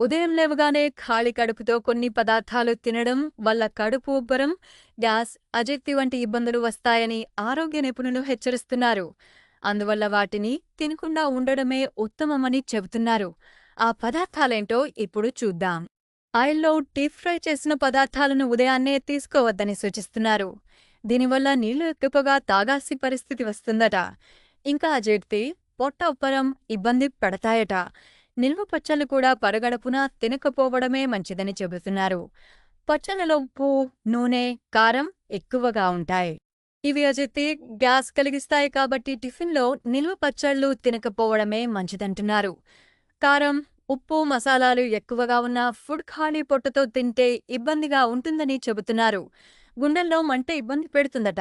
ఉదయం లేవగానే ఖాళీ కడుపుతో కొన్ని పదార్థాలు తినడం వల్ల కడుపు ఉబ్బరం గ్యాస్ అజీర్తి వంటి ఇబ్బందులు వస్తాయని ఆరోగ్య నిపుణులు హెచ్చరిస్తున్నారు. అందువల్ల వాటిని తినకుండా ఉండడమే ఉత్తమమని చెబుతున్నారు. ఆ పదార్థాలేంటో ఇప్పుడు చూద్దాం. ఆయిల్లో డీప్ ఫ్రై చేసిన పదార్థాలను ఉదయాన్నే తీసుకోవద్దని సూచిస్తున్నారు. దీనివల్ల నీళ్ళు ఎక్కువగా తాగాల్సి పరిస్థితి వస్తుందట. ఇంకా అజీర్తి పొట్ట ఉబ్బరం ఇబ్బంది పెడతాయట. నిల్వ పచ్చళ్ళు కూడా పరగడపున తినకపోవడమే మంచిదని చెబుతున్నారు. పచ్చళ్ళలో ఉప్పు నూనె కారం ఎక్కువగా ఉంటాయి. ఇవి అజెత్తి గ్యాస్ కలిగిస్తాయి కాబట్టి టిఫిన్లో నిల్వ పచ్చళ్ళు తినకపోవడమే మంచిదంటున్నారు. కారం ఉప్పు మసాలాలు ఎక్కువగా ఉన్న ఫుడ్ ఖాళీ పొట్టతో తింటే ఇబ్బందిగా ఉంటుందని చెబుతున్నారు. గుండెల్లో మంట ఇబ్బంది పెడుతుందట.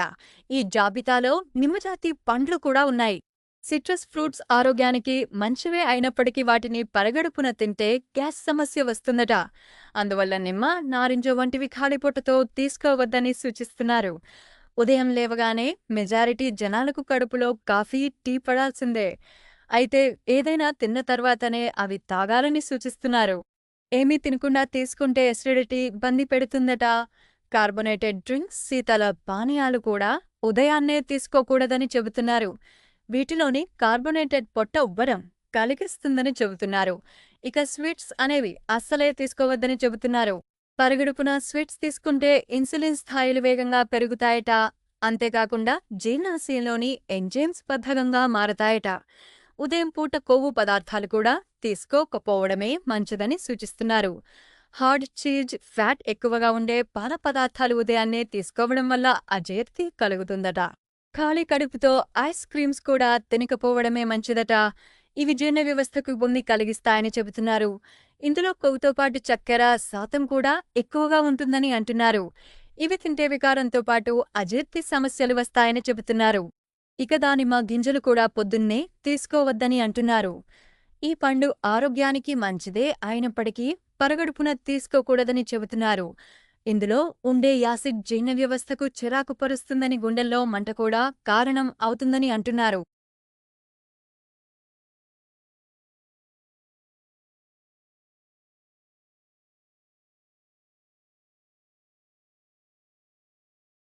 ఈ జాబితాలో నిమ్మజాతి పండ్లు కూడా ఉన్నాయి. సిట్రస్ ఫ్రూట్స్ ఆరోగ్యానికి మంచివే అయినప్పటికీ వాటిని పరగడుపున తింటే గ్యాస్ సమస్య వస్తుందట. అందువల్ల నిమ్మ నారింజ వంటివి ఖాళీ పొట్టతో తీసుకోవద్దని సూచిస్తున్నారు. ఉదయం లేవగానే మెజారిటీ జనాలకు కడుపులో కాఫీ టీ పడాల్సిందే. అయితే ఏదైనా తిన్న తర్వాతనే అవి తాగాలని సూచిస్తున్నారు. ఏమీ తినకుండా తీసుకుంటే ఎసిడిటీ ఇబ్బంది పెడుతుందట. కార్బొనేటెడ్ డ్రింక్స్ శీతల పానీయాలు కూడా ఉదయాన్నే తీసుకోకూడదని చెబుతున్నారు. వీటిలోని కార్బొనేటెడ్ పొట్ట ఉబ్బరం కలిగిస్తుందని చెబుతున్నారు. ఇక స్వీట్స్ అనేవి అస్సలే తీసుకోవద్దని చెబుతున్నారు. పరుగుడుపున స్వీట్స్ తీసుకుంటే ఇన్సులిన్ స్థాయిలు వేగంగా పెరుగుతాయట. అంతేకాకుండా జీర్ణాశయంలోని ఎంజైమ్స్ బద్ధకంగా మారతాయట. ఉదయం పూట కొవ్వు పదార్థాలు కూడా తీసుకోకపోవడమే మంచిదని సూచిస్తున్నారు. హార్డ్ చీజ్ ఫ్యాట్ ఎక్కువగా ఉండే పాల పదార్థాలు ఉదయాన్నే తీసుకోవడం వల్ల అజీర్తి కలుగుతుందట. ఖాళీ కడుపుతో ఐస్ క్రీమ్స్ కూడా తినకపోవడమే మంచిదట. ఇవి జీర్ణ వ్యవస్థకు ఇబ్బంది కలిగిస్తాయని చెబుతున్నారు. ఇందులో కొవ్వుతో పాటు చక్కెర శాతం కూడా ఎక్కువగా ఉంటుందని అంటున్నారు. ఇవి తింటే వికారంతో పాటు అజీర్తి సమస్యలు వస్తాయని చెబుతున్నారు. ఇక దానిమ్మ గింజలు కూడా పొద్దున్నే తీసుకోవద్దని అంటున్నారు. ఈ పండు ఆరోగ్యానికి మంచిదే అయినప్పటికీ పరగడుపున తీసుకోకూడదని చెబుతున్నారు. ఇందులో ఉండే యాసిడ్ జీర్ణ వ్యవస్థకు చిరాకు పరుస్తుందని గుండెల్లో మంట కూడా కారణం అవుతుందని అంటున్నారు.